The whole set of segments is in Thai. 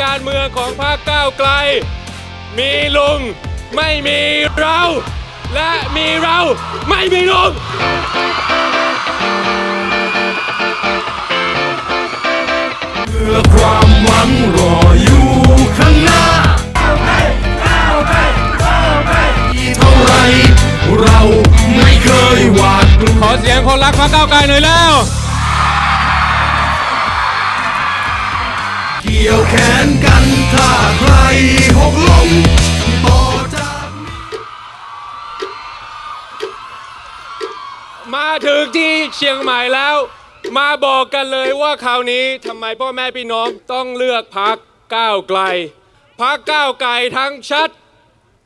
การเมืองของพรรคก้าวไกล มีลุงไม่มีเรา และมีเราไม่มีลุงเพื่อความหวังรออยู่ข้างหน้าเท่าไรเราไม่เคยหวาดขอเสียงคนรักพรรคก้าวไกลหน่อยแล้ว กี่ยวแขนกันถ้าใครหกล้มต่อจากมาถึงที่เชียงใหม่แล้ว มาบอกกันเลยว่าคราวนี้ทำไมพ่อแม่พี่น้องต้องเลือกพักก้าวไกลพักก้าวไกลทั้งชัด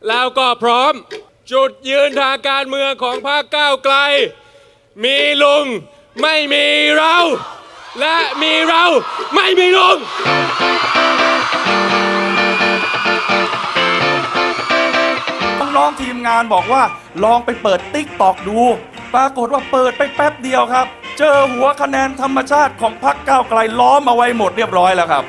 แล้วก็พร้อม จุดยืนทางการเมืองของพรรคก้าวไกล มีลุงไม่มีเรา และมีเราไม่มีลุงน้องๆทีมงานบอกว่าลองไปเปิดติ๊กตอกดู ปรากฏว่าเปิดไปแป๊บเดียวครับ เจอหัวคะแนนธรรมชาติของพรรคก้าวไกลล้อมเอาไว้หมดเรียบร้อยแล้วครับ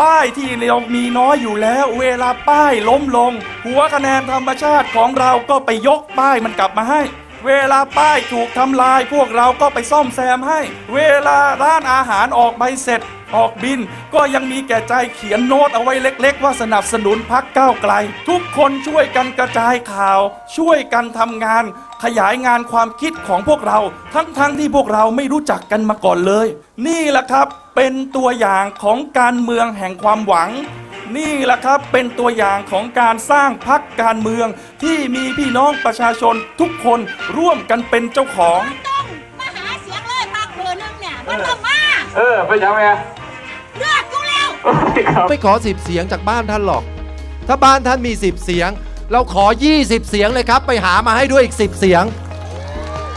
ป้ายที่เรามีน้อยอยู่แล้ว เวลาป้ายล้มลง หัวคะแนนธรรมชาติของเราก็ไปยกป้ายมันกลับมาให้ เวลาป้ายถูกทำลาย พวกเราก็ไปซ่อมแซมให้ เวลาร้านอาหารออกใบเสร็จ ออกบิน ก็ยังมีแก่ใจเขียนโน้ตเอาไว้เล็ก ๆ ว่าสนับสนุนพักก้าวไกล ทุกคนช่วยกันกระจายข่าว ช่วยกันทำงาน ขยายงานความคิดของพวกเรา ทั้งๆที่พวกเราไม่รู้จักกันมาก่อนเลย นี่แหละครับ เป็นตัวอย่างของการเมืองแห่งความหวัง นี่แหละครับเป็นตัวอย่างของการสร้างพักการเมือง ที่มีพี่น้องประชาชนทุกคนร่วมกันเป็นเจ้าของ ต้องมาหาเสียงเลยพักเบอร์หนึงเนี่ยมันต้องมาเออ ไปยังไงเลือกกูแล้วไม่ขอ 10 เสียงจากบ้านท่านหรอก ถ้าบ้านท่านมี 10 เสียง เราขอ 20 เสียงเลยครับ ไปหามาให้ด้วยอีก 10 เสียง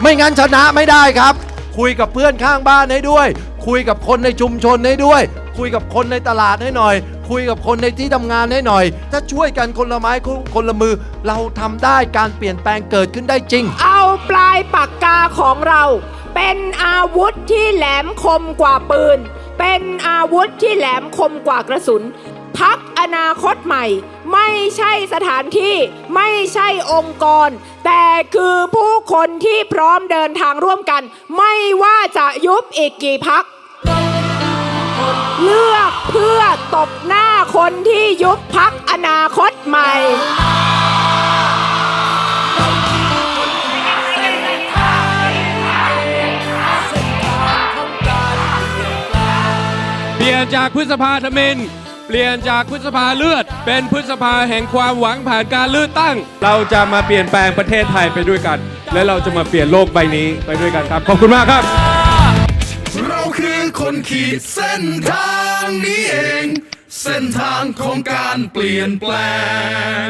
ไม่งั้นชนะไม่ได้ครับ คุยกับเพื่อนข้างบ้านให้ด้วย คุยกับคนในชุมชนให้ด้วย คุยกับคนในตลาดให้หน่อย คุยกับคนในที่ทำงานให้หน่อย ถ้าช่วยกันคนละไม้คนละมือ เราทำได้การเปลี่ยนแปลงเกิดขึ้นได้จริง เอาปลายปากกาของเรา เป็นอาวุธที่แหลมคมกว่าปืน เป็นอาวุธที่แหลมคมกว่ากระสุน พักอนาคตใหม่ ไม่ใช่สถานที่ ไม่ใช่องค์กร แต่คือผู้คนที่พร้อมเดินทางร่วมกัน ไม่ว่าจะยุบอีกกี่พัก เลือกเพื่อตบหน้าคนที่ยุบพักอนาคตใหม่ เปลี่ยนจากพฤษภาธมิน เปลี่ยนจากพฤษภาเลือด เป็นพฤษภาแห่งความหวังผ่านการเลือกตั้ง เราจะมาเปลี่ยนแปลงประเทศไทยไปด้วยกัน และเราจะมาเปลี่ยนโลกใบนี้ไปด้วยกันครับ ขอบคุณมากครับ คนขีดเส้นทางนี้เอง เส้นทางของการเปลี่ยนแปลง